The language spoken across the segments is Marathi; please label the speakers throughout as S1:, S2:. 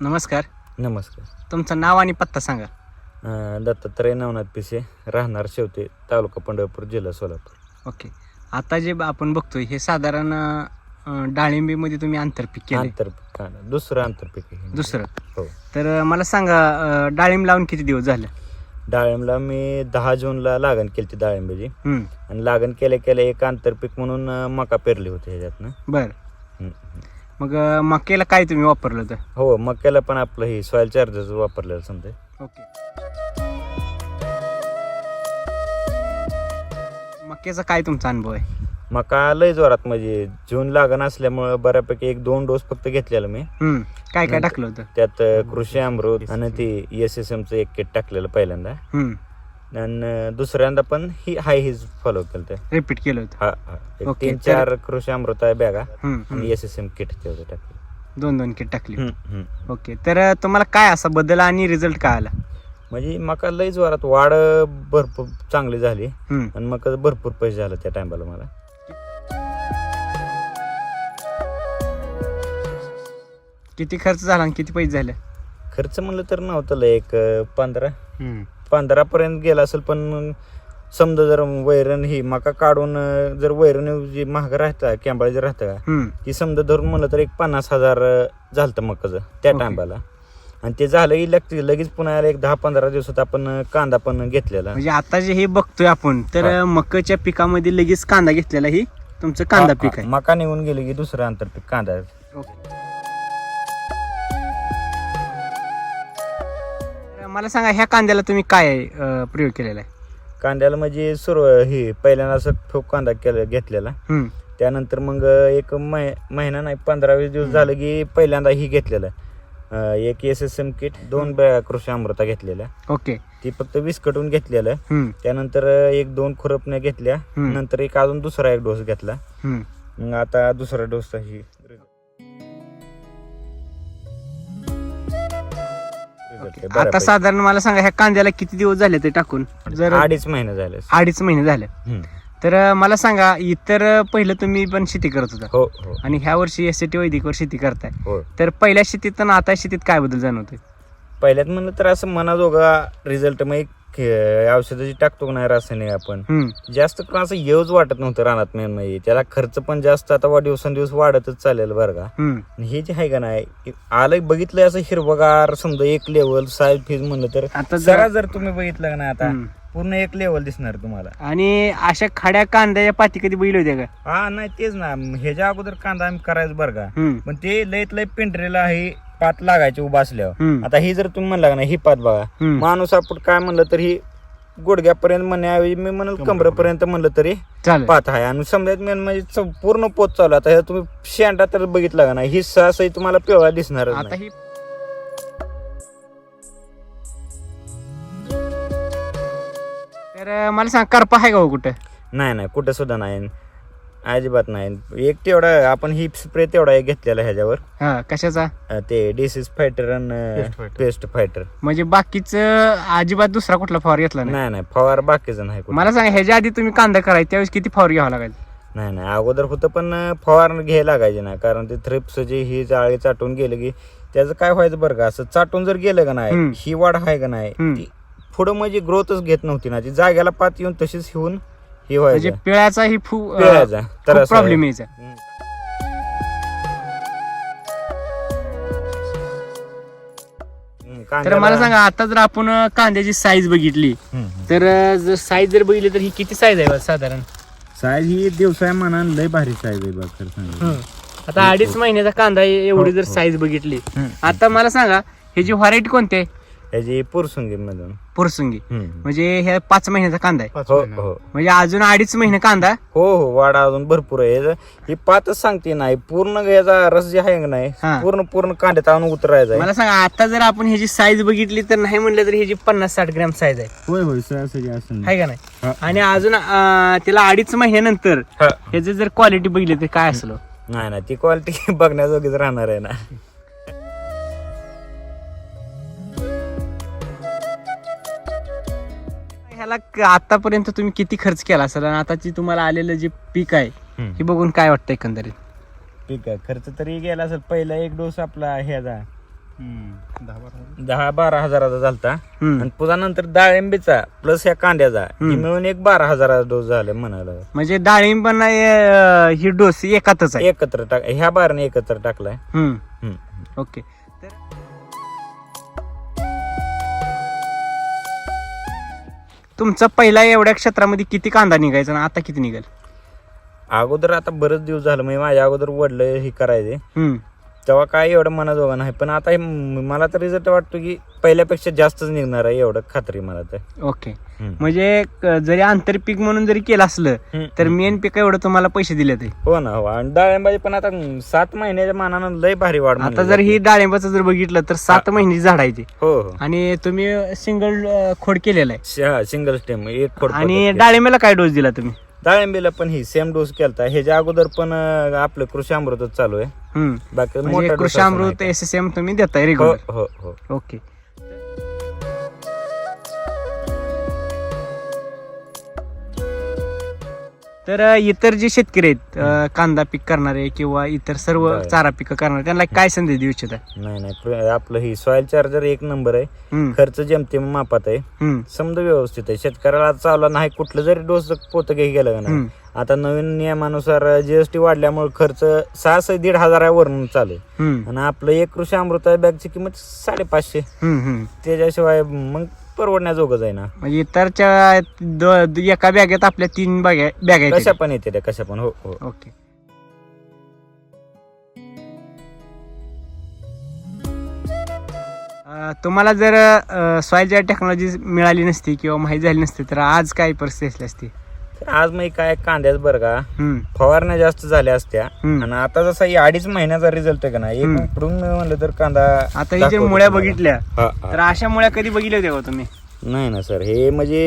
S1: नमस्कार.
S2: नमस्कार.
S1: तुमचं नाव आणि पत्ता सांगा.
S2: अं, दत्तात्रय नवनाथ पिसे राहणार शेवते तालुका पंढरपूर जिल्हा सोलापूर.
S1: ओके. आता जे आपण बघतोय हे साधारण अं, डाळिंबीमध्ये तुम्ही आंतरपीक केलं
S2: आंतरपीक हा, दुसरं आंतरपीक आहे.
S1: दुसरं.
S2: हो.
S1: तर अं, मला सांगा अं, डाळिंब लावून किती दिवस झाले?
S2: डाळिंबला मी दहा जूनला लागण केली ती डाळिंबाची.
S1: हम्म,
S2: आणि लागण केल्या केल्या एक आंतरपीक म्हणून अं, मका पेरली होती ह्याच्यातनं.
S1: बर. मग अं, मकेला काय तुम्ही वापरलं होतं?
S2: हो मक्याला पण आपलं हे सॉईल चार्जर वापरलेलं समजा.
S1: ओके. मक्याचा काय तुमचा अनुभव आहे?
S2: मका लय जोरात म्हणजे जून लागण असल्यामुळं बऱ्यापैकी एक दोन डोस फक्त घेतलेला मी.
S1: हम्म, काय काय टाकलं होतं?
S2: त्यात अं, कृषी अमृत आणि ती एस एस एमचं एक किट टाकलेलं पहिल्यांदा.
S1: हम्म,
S2: आणि दुसऱ्यांदा पण ही हाय हीच फॉलो केलं
S1: रिपीट केलं होतं.
S2: हा हा. एक
S1: ओके,
S2: तीन
S1: तर-
S2: चार कृषी अमृत आहे बॅगा
S1: हम्म, हम्म.
S2: आणि एस एस एम किट तेवढं टाकले.
S1: दोन दोन किट टाकली.
S2: हम्म, हम्म.
S1: ओके तर तुम्हाला काय असा बदल आणि रिझल्ट काय आला?
S2: म्हणजे मका लय जोरात वाढ भरपूर चांगली झाली.
S1: हम्म,
S2: आणि मका भरपूर पैसे झाले त्या टायमाला मला.
S1: किती खर्च झाला आणि किती पैसे झाले?
S2: खर्च म्हणलं तर नव्हतं लय एक अं, पंधरा.
S1: हम्म,
S2: पंधरा पर्यंत गेला असेल पण समजा जर वैरण ही मका काढून जर वैरण जी महाग राहता कॅम्बळ जे राहतं का ती समजा धरून म्हणलं तर एक पन्नास हजार अं, झालतं मकाचं त्या. टायमाला आणि ते झालं की लग- लगेच पुन्हा एक दहा पंधरा दिवसात आपण कांदा पण घेतलेला
S1: म्हणजे आता जे हे बघतोय आपण तर. मकाच्या पिकामध्ये लगेच कांदा घेतलेला ही तुमचं कांदा पीक. आहे
S2: मका निघून गेली की दुसरं आंतरपीक कांदा
S1: मला सांगा ह्या कांद्याला तुम्ही काय अं, प्रयोग केलेला आहे?
S2: कांद्याला म्हणजे सुरू ही पहिल्यांदा असं ठोक कांदा केला घेतलेला.
S1: हम्म,
S2: त्यानंतर मग एक महिना नाही पंधरा वीस दिवस झालं की पहिल्यांदा ही घेतलेलं. अं, एक एस एस एम किट दोन कृषी अमृता घेतलेल्या.
S1: ओके.
S2: ती फक्त वीस कटून घेतलेलं.
S1: हम्म,
S2: त्यानंतर एक दोन खुरपण्या घेतल्या.
S1: हम्म.
S2: नंतर एक अजून दुसरा एक डोस घेतला.
S1: हम्म.
S2: मग आता दुसरा डोस ही result आहे,
S1: आता
S2: बऱ्यापैकी.
S1: साधारण मला सांगा ह्या कांद्याला किती दिवस झाले ते टाकून? जर
S2: अडीच महिने झाले.
S1: अडीच महिने झाले.
S2: हम्म.
S1: तर अं, मला सांगा इतर अं, पहिलं तुम्ही पण शेती करत होता.
S2: हो हो.
S1: आणि ह्या वर्षी एस टी वैदिकवर शेती करताय.
S2: हो
S1: तर पहिल्या शेतीत आणि आता शेतीत काय बदल जाणवतोय?
S2: पहिल्यात म्हणलं तर असं मनाजोगा रिझल्ट मग एक औषधं जी टाकतो का नाही रासायनिक आपण? जास्त करून असं येऊच वाटत नव्हतं रानात मेन म्हणजे. त्याला खर्च पण जास्त आता दिवसेंदिवस वाढतच चालेल बरं का. हे जे आहे का नाही आलं बघितलं असं हिरवगार समजा एक लेवल साईज फीज म्हणलं तर
S1: आता
S2: जरा
S1: जरा
S2: तुम्ही बघितलं का नाही आता. पूर्ण एक लेवल दिसणार तुम्हाला.
S1: आणि अशा खड्या कांद्याच्या पाती कधी बैल होत्या का?
S2: हा नाही तेच ना. ह्याच्या अगोदर कांदा आम्ही करायचं बरं का. पण ते लयत लय पेंढरीला हे पात लागायची उभा असल्यावर. आता ही जर तुम्ही म्हणला नाही ही पात बघा. माणूस आपण काय म्हणलं तर ही गुडघ्यापर्यंत म्हणण्याऐवजी मी म्हणल कमरेपर्यंत. म्हणलं तरी पात आहे. आणि समजा मेन म्हणजे पूर्ण पोत चालू. आता हे तुम्ही शेंडा तर बघितला का नाही? ही सहसा तुम्हाला पिवळा दिसणार
S1: आता तर मला सांग करपा आहे का हो कुठं?
S2: नाही नाही कुठं सुद्धा नाही. अजिबात नाही. एक तेवढा आपण ही स्प्रे तेवढा एक घेतलेला ह्याच्यावर.
S1: हा कशाचा?
S2: अं, ते डिसीज फायटर आणि पेस्ट फायटर
S1: म्हणजे बाकीचं अजिबात दुसरा कुठला फवार घेतला नाही?
S2: नाही नाही फवार बाकीचं नाही कुठं.
S1: मला सांगा ह्याच्या आधी तुम्ही कांदा करायचा त्यावेळेस किती फवार घ्यावा लागायचा?
S2: नाही नाही अगोदर होतं पण अं, फवार घ्यायला लागायचे ना कारण ते थ्रिप्स जे ही जाळी चाटून गेलं की त्याचं काय व्हायचं बरं का असं चाटून जर गेलं का नाही
S1: हम्म.
S2: ही वाढ आहे का नाही
S1: हम्म.
S2: ती पुढं म्हणजे ग्रोथच घेत नव्हती ना. ती जाग्याला पात येऊन तशीच होऊन ही
S1: म्हणजे
S2: व्हायचं
S1: पिळ्याचा ही फू
S2: पिळायचा. तर असं
S1: प्रॉब्लेम
S2: आहे.
S1: यायचा
S2: हम्म.
S1: तर
S2: कांद्याला-
S1: मला सांगा आता जर आपण अं, कांद्याची साईज बघितली
S2: हम्म, हम्म.
S1: तर अं, जर साईज जर बघितली तर ही किती साईज आहे बा साधारण
S2: साईज ही दिवसाय मनान लय भारी साईज आहे बघ खरं.
S1: आता अडीच महिन्याचा कांदा आहे, एवढी
S2: हो,
S1: जर
S2: हो.
S1: साईज बघितली
S2: हम्म.
S1: आता मला सांगा हे जी व्हरायटी कोणते
S2: ह्याची पुरसुंगी मधून.
S1: पुरसुंगी.
S2: हम्म.
S1: म्हणजे हे पाच महिन्याचा कांदा आहे.
S2: हो हो.
S1: म्हणजे अजून अडीच महिने कांदा.
S2: हो हो वाडा अजून भरपूर आहे. याचं- ही पातच सांगते नाही. पूर्ण याचा रस जे आहे का नाही
S1: हा.
S2: पूर्ण पूर्ण कांद्यात आणून उतरायचा आहे.
S1: मला सांगा आता जर आपण ह्याची साईज बघितली तर नाही म्हणलं तर ह्याची पन्नास साठ ग्रॅम साईज आहे.
S2: होय होय सरासरी असं
S1: आहे का नाही?
S2: हा.
S1: आणि अजून अं, त्याला अडीच महिन्यानंतर ह्याची जर क्वालिटी बघितली तर काय असलं?
S2: नाही ना ती क्वालिटी बघण्याजोगीच राहणार आहे ना.
S1: ह्याला क- आतापर्यंत तुम्ही किती खर्च केला असेल? आणि आताची तुम्हाला आलेलं जे पीक आहे
S2: हम्म.
S1: हे बघून काय वाटतं एकंदरीत?
S2: ठीक आहे. खर्च तरी गेला असेल. पहिला एक डोस आपला ह्याचा
S3: दहा बारा
S2: दहा बारा हजाराचा झालता.
S1: हम्म.
S2: आणि पुन्हा नंतर डाळिंबीचा प्लस ह्या कांद्याचा. हे
S1: हम्म.
S2: मिळून एक बारा हजाराचा डोस झाला म्हणायला
S1: म्हणजे डाळिंब पण ही डोस एकातच आहे.
S2: एकत्र टाक ह्या बाराने एकत्र टाकलाय.
S1: हम्म.
S2: हम्म.
S1: ओके. तर तुमचा पहिला एवढ्या क्षेत्रामध्ये किती कांदा निघायचा आणि आता किती निघेल
S2: अगोदर आता बरेच दिवस झालं म्हणजे माझ्या अगोदर वडलं हे करायचे. तेव्हा काय एवढं मनाजोगा नाही. पण आता हे म- मला तर रिझल्ट वाटतो की पहिल्यापेक्षा जास्तच निघणार आहे एवढं खात्री मला तर.
S1: ओके.
S2: हम्म.
S1: म्हणजे क- जरी आंतरपीक म्हणून जरी केलं असलं
S2: हम्म.
S1: तर मेन पीक एवढं तुम्हाला पैसे दिले ते
S2: हो ना हो. आणि डाळिंबाची पण आता सात महिन्याच्या मानानं लय भारी वाढ
S1: आता
S2: म्हणली
S1: जर ही. डाळिंबाचं जर बघितलं तर सात महिन्याची झाड आहे ते
S2: हो हो.
S1: आणि तुम्ही सिंगल खोड केलेला आहे.
S2: सिंगल स्टेम एक खोड
S1: आणि
S2: पद्धत
S1: डाळिंबाला काय डोस दिला तुम्ही?
S2: केली. डाळिंबीला पण ही सेम डोस केलता ह्याच्या अगोदर पण आपलं कृषी अमृतच चालू आहे. बाकी
S1: म्हणजे
S2: मोठा
S1: कृषी
S2: असं
S1: अमृत एस एस एम तुम्ही देताय
S2: काय.
S1: रेग्युलर
S2: हो हो हो
S1: ओके तर इतर जे शेतकरी आहेत अ, कांदा पीक करणारे किंवा इतर सर्व
S2: बरं.
S1: चारा पिकं करणारे त्यांना काय संदेश देऊ इच्छित?
S2: नाही नाही आपलं ही सॉइल चार्जर एक नंबर आहे.
S1: हम्म,
S2: खर्च जेमतेम मापात आहे.
S1: हम्म,
S2: समजा व्यवस्थित आहे. शेतकऱ्याला चावला नाही कुठलं जरी डोस पोत घे गेलं का नाही.
S1: हम्म.
S2: आता नवीन नियमानुसार जीएसटी वाढल्यामुळे खर्च सहा से दीड हजारावरून चालू आहे.
S1: हम्म,
S2: आणि आपलं एक कृषी अमृता बॅगची किंमत साडेपाचशे.
S1: हम्म, हम्म.
S2: त्याच्याशिवाय मग परवडण्याजोगंच आहे ना.
S1: म्हणजे इतरच्या दो- एका बॅगेत आपल्या तीन बॅग बॅग
S2: कशा
S1: आहेत
S2: पण येते त्या कशा पण हो हो.
S1: ओके. अ, तुम्हाला जर सॉईल टेक्नॉलॉजी मिळाली नसती किंवा माहिती झाली नसती तर आज काय परिस्थिती असली असती?
S2: तर आज मग काय कांद्याच बरं का फवारण्या जास्त झाल्या असत्या. आणि आता जसा अडीच महिन्याचा रिझल्ट आहे का ना एक. उकडून म्हणलं तर कांदा
S1: आता ही मुळ्या. बघितल्या. तर अशा मुळ्या कधी बघितल्या होत्या का तुम्ही
S2: नाही ना सर हे म्हणजे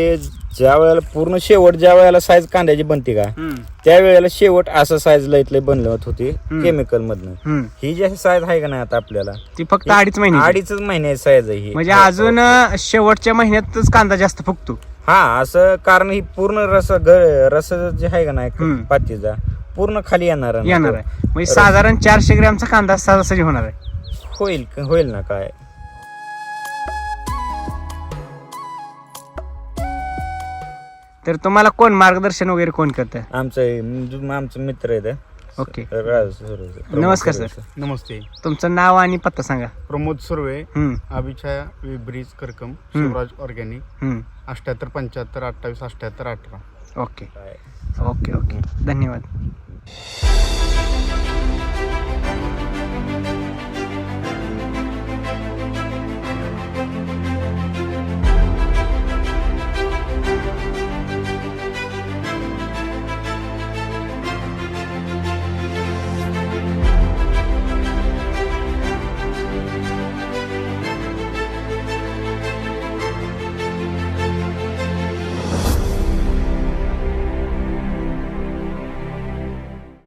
S2: ज्या वेळेला पूर्ण शेवट ज्या वेळेला साईज कांद्याची बनते का
S1: हम्म,
S2: त्या वेळेला शेवट असं साईज लईतले बनवत होती
S1: हम्म.
S2: केमिकल मधनं. ही जी साईज आहे का नाही आता आपल्याला
S1: ती फक्त अडीच महिने
S2: अडीच महिन्याची साईज आहे ही
S1: म्हणजे अजून शेवटच्या महिन्यातच कांदा जास्त फुगतो
S2: हा असं कारण ही पूर्ण रस ग- रस जे आहे का नाही
S1: हम्म.
S2: पातीचा पूर्ण खाली येणार आहे ना
S1: येणार
S2: तो.
S1: आहे म्हणजे साधारण चारशे ग्रॅमचा कांदा सरासरी होणार आहे
S2: होईल होईल ना काय
S1: तर तुम्हाला कोण मार्गदर्शन वगैरे कोण करतं
S2: आमचं आमचं मित्र आहे ते.
S1: ओके. नमस्कार सर.
S3: नमस्ते.
S1: तुमचं नाव आणि पत्ता सांगा.
S3: प्रमोद सुर्वे
S1: हम्म,
S3: अभिछाया ब्रिज करकम. शिवराज ऑर्गॅनिक
S1: हम्म.
S3: अठ्याहत्तर पंच्याहत्तर अठ्ठावीस अठ्याहत्तर अठरा.
S1: ओके. Okay okay. धन्यवाद.